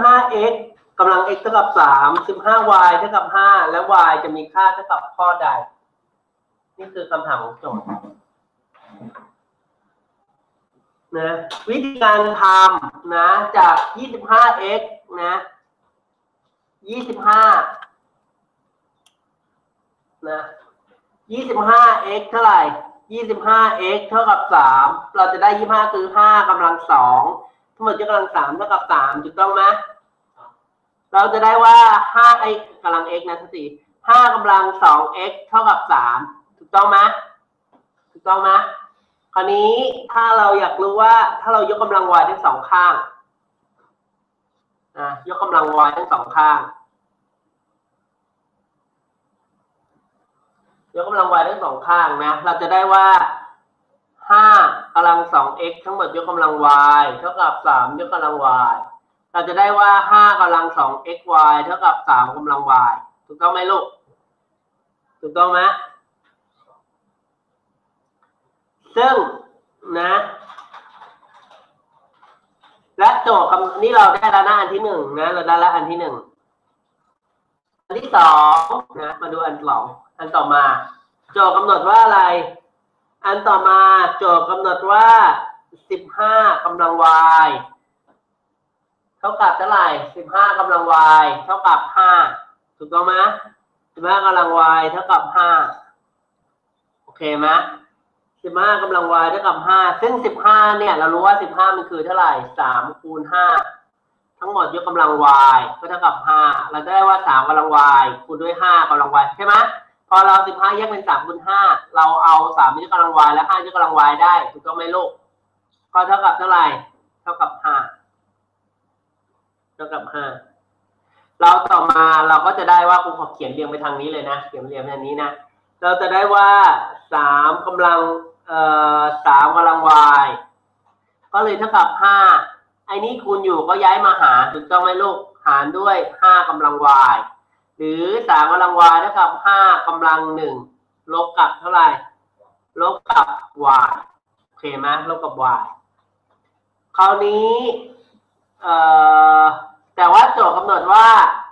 5x กำลัง x เท่ากับ3 15y เท่ากับ 5 และ y จะมีค่าเท่ากับข้อใด นี่คือคำถามของโจทย์นะวิธีการทำนะจาก 25x นะ 25 นะ 25x เท่าไหร่ 25x เท่ากับ 3 เราจะได้ 25 คือ 5กำลัง 2 ทั้งหมดยกกำลัง3เท่ากับ3ถูกต้องไหมเราจะได้ว่า5 x กำลัง x นะทุกที5กำลัง 2x เท่ากับ3ถูกต้องไหมถูกต้องไหมคราวนี้ถ้าเราอยากรู้ว่าถ้าเรายกกำลัง y ทั้งสองข้างนะยกกำลัง y ทั้งสองข้าง ยกกำลัง y ทั้งสองข้างนะ เราจะได้ว่า 5กำลัง 2x ทั้งหมดยกกำลัง y เท่ากับ 3 ยกกำลัง y เราจะได้ว่า 5กำลัง 2xy เท่ากับ 3กำลัง y ถูกต้องไหมลูก ถูกต้องไหมซึ่งนะ และโจทย์คำนี้เราได้แล้วนะอันที่หนึ่งนะ เราได้แล้วอันที่หนึ่งอันที่สองนะ มาดูอันสองอันต่อมา โจทย์กำหนดว่าอะไร อันต่อมาโจทย์กำหนดว่าสิบห้ากำลัง y เท่ากับเท่าไหร่สิบห้ากำลัง y เท่ากับห้าถูกต้องไหมสิบห้ากำลัง y เท่ากับห้าโอเคไหมสิบห้ากำลัง y เท่ากับห้าซึ่งสิบห้าเนี่ย เรารู้ว่าสิบห้ามันคือเท่าไหร่สามคูณห้าทั้งหมดยกกำลัง y ก็เท่ากับห้าเราจะได้ว่าสามกำลัง y คูณด้วยห้ากำลัง y ใช่ไหม พอเราสิบห้าแยกเป็นสามคูณห้าเราเอาสามยกกำลัง y และห้ายกกำลัง y ได้ถูกต้องไหมลูกก็เท่ากับเท่าไหร่เท่ากับห้าเท่ากับห้าเราต่อมาเราก็จะได้ว่าครูขอเขียนเรียงไปทางนี้เลยนะเขียนเรียงไปทางนี้นะเราจะได้ว่าสามกำลังเอ่อสามกำลัง y ก็เลยเท่ากับห้าไอ้นี้คูณอยู่ก็ย้ายมาหารถูกต้องไหมลูกหารด้วยห้ากำลัง y หรือสามกำลัง y เท่ากับห้ากำลังหนึ่งลบกับเท่าไหร่ลบกับ y โอเคไหมลบกับ y คราวนี้เอ่อแต่ว่าโจทย์กำหนดว่า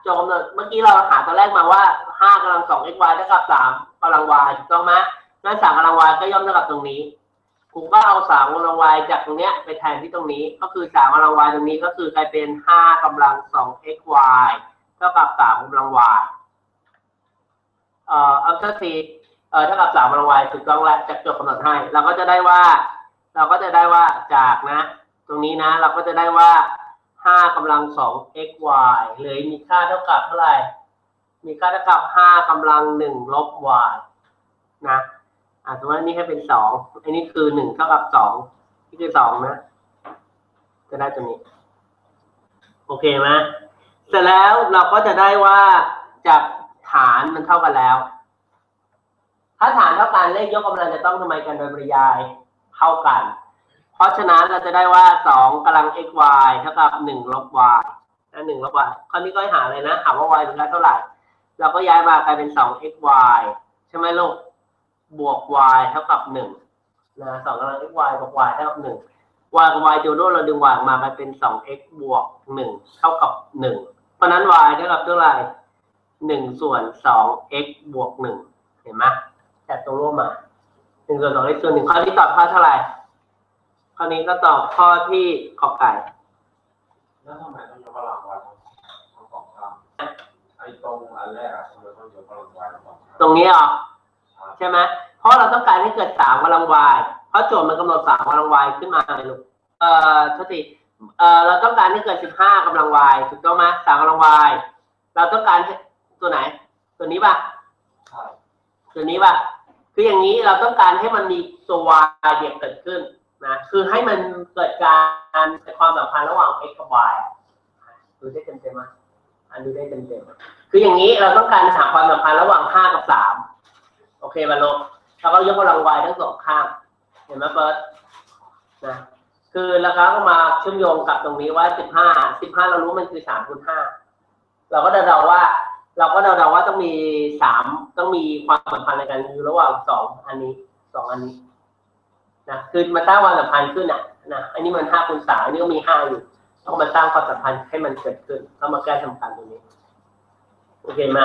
โจทย์กำหนดเมื่อกี้เราหาตอนแรกมาว่าห้ากำลังสอง x y เท่ากับสามกำลัง y ถูกต้องไหมนั่นสามกำลัง y ก็ย่อมเท่ากับตรงนี้ผมก็เอาสามกำลัง y จากตรงเนี้ยไปแทนที่ตรงนี้ ก็คือสามกำลัง y ตรงนี้ก็คือกลายเป็นห้ากำลังสอง x y เท่ากับสามกำลัง y เอ่ออัลเทอร์ซีเอ่อเท่ากับสามกำลัง y ถูกต้องแล้วจากโจทย์กำหนดให้ เราก็จะได้ว่า เราก็จะได้ว่าจากนะ ตรงนี้นะ เราก็จะได้ว่าห้ากำลังสอง x y เลยมีค่าเท่ากับเท่าไหร่ มีค่าเท่ากับห้ากำลังหนึ่งลบ y นะอ่าสมมติว่านี่ให้เป็นสองอันนี้คือหนึ่งเท่ากับสองนี่คือสองนะ จะได้ตัวนี้ โอเคไหม เสร็จแล้วเราก็จะได้ว่าจากฐานมันเท่ากันแล้ว ถ้าฐานเท่ากันเลขยกกำลังจะต้องทำไมกันโดยปริยายเท่ากัน เพราะฉะนั้นเราจะได้ว่าสองกำลัง x y เท่ากับหนึ่งลบ y นะหนึ่งลบ y คราวนี้ก็ให้หาเลยนะหาว่า y ถึงได้เท่าไหร่ เราก็ย้ายมากลายเป็นสอง x y ใช่ไหมลูกบวก y เท่ากับหนึ่งนะสองกำลัง x y บวก y เท่ากับหนึ่ง y กับ y จูโดเราดึง y มากลายเป็นสอง x บวกหนึ่งเท่ากับหนึ่ง เพราะนั้น y เท่ากับเท่าไหร่หนึ่งส่วนสอง x บวกหนึ่งเห็นไหมจัดตรงรูปมาหนึ่งส่วนสอง x ส่วนหนึ่งข้อนี้ตอบข้อเท่าไหร่ข้อนี้ก็ตอบข้อที่ขอไก่แล้วทำไมต้องยกกำลังวัดทั้งสองข้างไอ้ตรงอันแรกอะทำไมต้องยกกำลังวัดทั้งสองข้างตรงนี้หรอครับใช่ไหมเพราะเราต้องการให้เกิดสามกำลัง y เพราะโจทย์มันกำหนดสามกำลัง y ขึ้นมาเลยลูกเอ่อโทษที เอ่อเราต้องการให้เกิดสิบห้ากำลัง y ถูกต้องไหมสามกำลัง y เราต้องการให้ตัวไหน ตัวนี้ป่ะใช่ตัวนี้ป่ะคืออย่างนี้เราต้องการให้มันมีตัว y เดียวเกิดขึ้นนะคือให้มันเกิดการความสัมพันธ์ระหว่าง x กับ y อะดูได้เต็มเต็มๆไหมอันดูได้เต็มเต็มๆคืออย่างนี้เราต้องการหาความสัมพันธ์ระหว่างห้ากับสามโอเคป่ะลูกเราก็ยกกำลัง y ทั้งสองข้างเห็นไหมเฟิร์สนะ คือแล้วก็มาเชื่อมโยงกับตรงนี้ว่าสิบห้าสิบห้าเรารู้มันคือสามคูณห้าเราก็เดาๆว่า เราก็เดาๆว่าต้องมีสามต้องมีความสัมพันธ์ในการอยู่ระหว่างสองอันนี้สองอันนี้นะคือมาสร้างความสัมพันธ์ขึ้นอะนะอันนี้มันห้าคูณสามอันนี้ก็มีห้าอยู่ต้องมาสร้างความสัมพันธ์ให้มันเกิดขึ้นต้องมาแก้สำคัญตรงนี้โอเคไหมา